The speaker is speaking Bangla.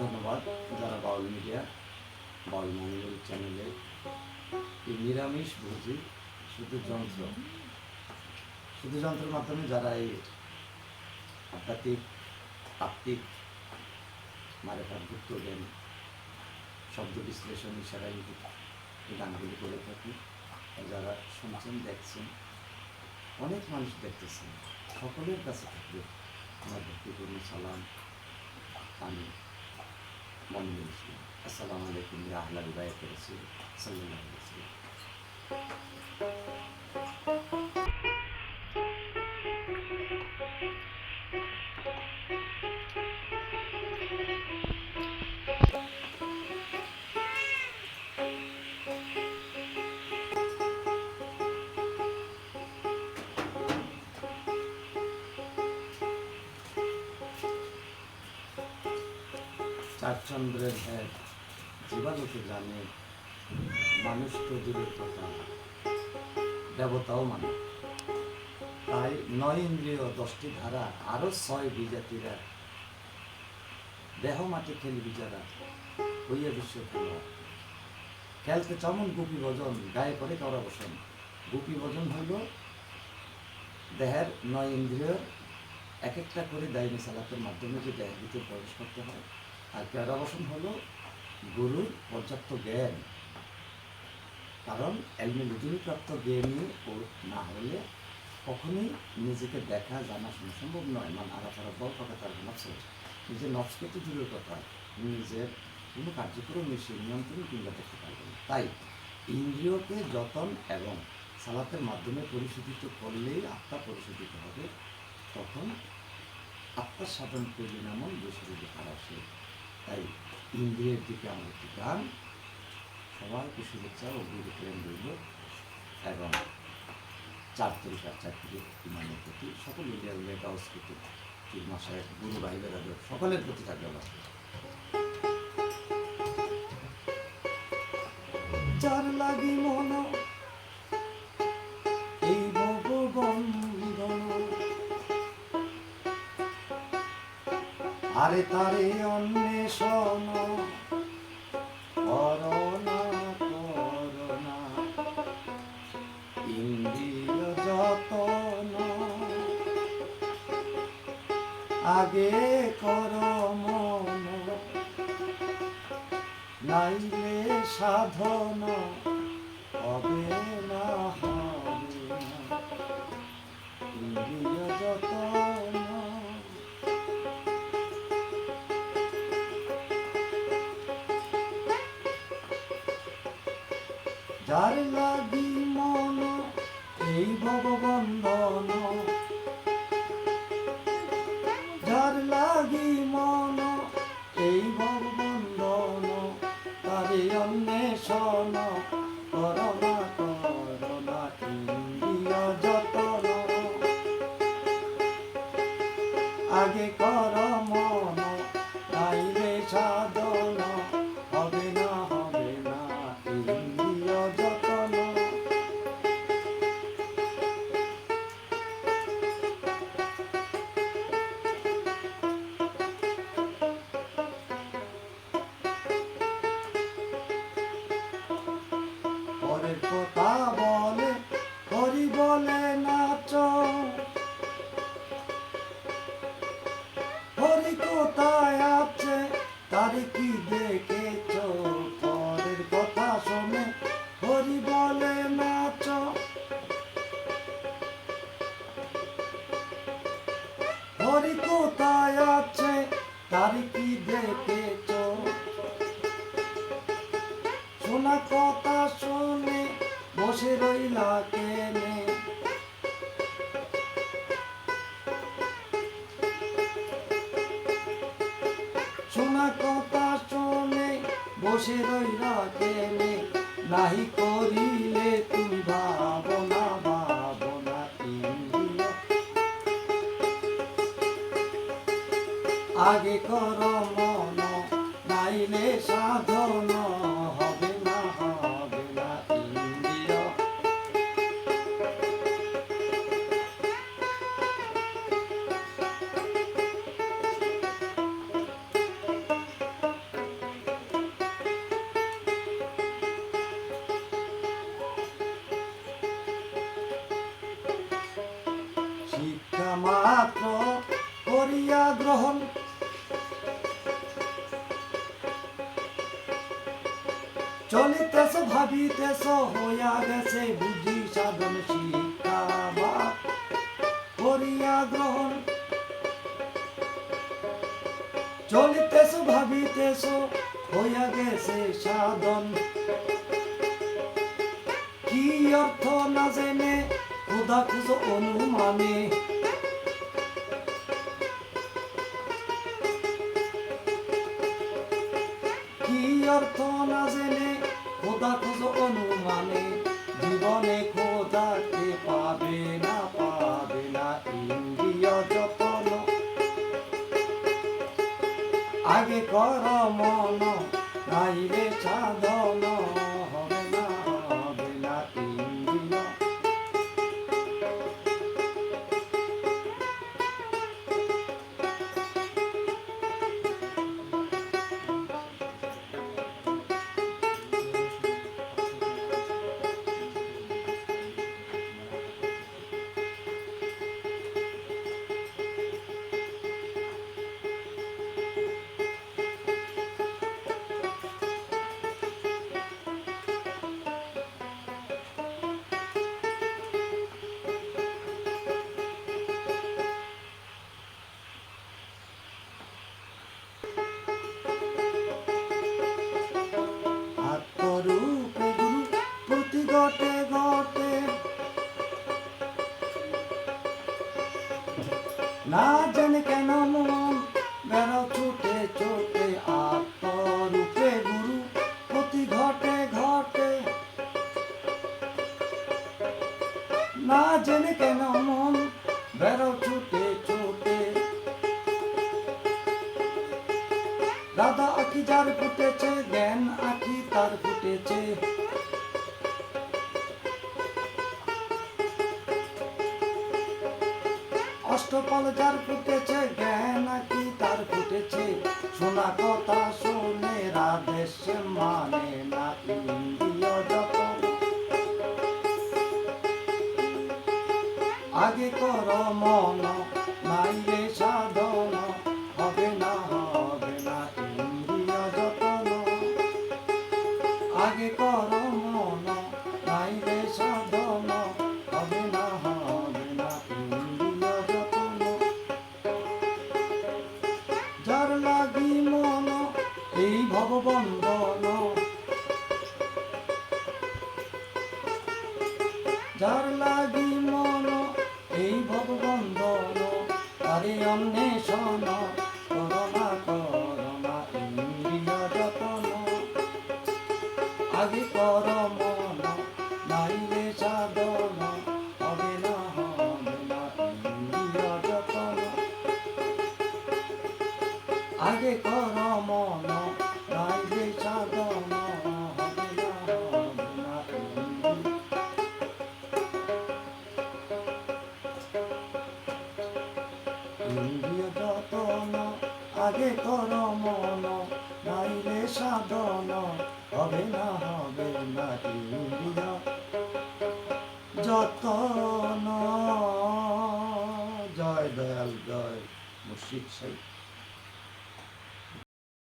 ধন্যবাদ যারা বাউল মিডিয়া বাউল মঙ্গল চ্যানেলে এই নিরামিষ ভোজি শুধু যন্ত্র, শুধু যন্ত্রের মাধ্যমে যারা এই আধ্যাত্মিক মারেফার গুপ্ত জ্ঞান, শব্দ বিশ্লেষণ ইশারা এই গানগুলি করে থাকি। যারা শুনছেন, দেখছেন, অনেক মানুষ দেখতেছেন, সকলের কাছে থাকবে আমার ভক্তিপূর্ণ সালাম। আমি مؤمن مسلم السلام عليكم يا أهل رسول صلى الله عليه وسلم. ওয়াসাল্লাম চারচন্দ্রের এক জীবাণুকে জানে? মানুষ তো দূরের কথা দেবতাও মানে। তাই নয় ইন্দ্রিয়, দশটি ধারা আরও ছয় বিজাতিরা। দেহ, মাটি খেলবি যারা হইয়া বিশ্ব খেলা খেলতে চমন গুপি ভজন, গায়ে করে করা বসন। গুপি ভজন হইল দেহের নয় ইন্দ্রিয়, এক একটা করে দায়নি সালাতের মাধ্যমে যে দেহের ভিতরে প্রবেশ করতে হয়। আর প্যারাবসন হলো গুরুর পর্যাপ্ত জ্ঞান। কারণ এলমে লুজুনি প্রাপ্ত জ্ঞানী ও না হলে কখনোই নিজেকে দেখা, জানা শোনা সম্ভব নয়। মানে আলাপারা বল কথা তার নফস নিজের নফসকে তো দূরের কথা। নিজের কোনো কার্যক্রম সে নিয়ন্ত্রণ কিংবা দেখতে পারবে না। তাই ইন্দ্রিয়কে যতন এবং সালাতের মাধ্যমে পরিশোধিত করলেই আত্মা পরিশোধিত হবে, তখন আত্মার সাধন পরিণামন যে শরীরে আসে তাই ইন্দ্রিয়ের দিকে আমার একটি গান সবাইকে শুভেচ্ছা ও গুরু প্রেম রইল এবং চার তরিকার চাকরি ইমানের প্রতি সকল ইন্ডিয়ার লেখা সংস্কৃতি পীর মাসায় গুরু ভাই বেড়াদের সকলের প্রতি থাকবে আমার। যার লাগি মন, এই আরে তারে অন্বেষণ আগে কর মন। নাইলে সাধন হবে না যার লাগি মন এই ভগবন্ধন যার লাগি মন এই ভগবন্ধন তারে অন্বেষণ করোনা করোনা ইন্দ্রিয় যতন তার কি দেখেছ? পরের কথা শুনে, হরি বলে নাচ। হরি কোথায় আছে? তার কি দেখেছ? শোনা কথা শুনে, বসে রইলা কেনে? শোনা কথা শোনে, বসে রইলা কেনে নাহি করিলে তুমি ভাবনা ভাবনা আগে কর মন, নাইলে সাধন। মাত্র করিয়া গ্রহণ। চলিতেছ, ভাবিতেছ, হইয়া গেছে বুঝি সাধন, শিক্ষা করিয়া গ্রহণ। চলিতেছ, ভাবিতেছ, হইয়া গেছে সাধন। কি অর্থ না জেনে, খোদা খুঁজো অনুমানে অর্থ না জেনে খোদা খোঁজ অনুমানে জীবনে খোদাকে পাবে না পাবে না ইন্দ্রিয় যতন। আগে কর মন নাইলে সাধন না জানে কেন মন বেড়াও ছুটে ছুটে আত্মরূপে গুরু, প্রতি ঘটে ঘটে। না জেনে কেন মন বেড়াও ছুটে ছুটে। রাধা আঁকি যার ফুটেছে, জ্ঞান আঁকি তার ফুটেছে। অষ্টপল যার ফুটেছে, জ্ঞান কি তার ফুটেছে? শোনা কথা শুনে রাধেশ মানে না ইন্দ্রিয় যত আগে কর মন নাই সাধন, হবে না ভববন্ধন যার লাগি মন, এই ভববন্ধন তারে অন্বেষণ করোনা করোনা ইন্দ্রিয় যতন। আগে কর মন নাইলে সাধন, হবে না হবে না ইন্দ্রিয় যতন। আগে কর মন আগে কর মন, নাইলে সাধন, হবে না হবে না ইন্দ্রিয় যতন জয় দয়াল, জয় মুর্শিদ সাহেব।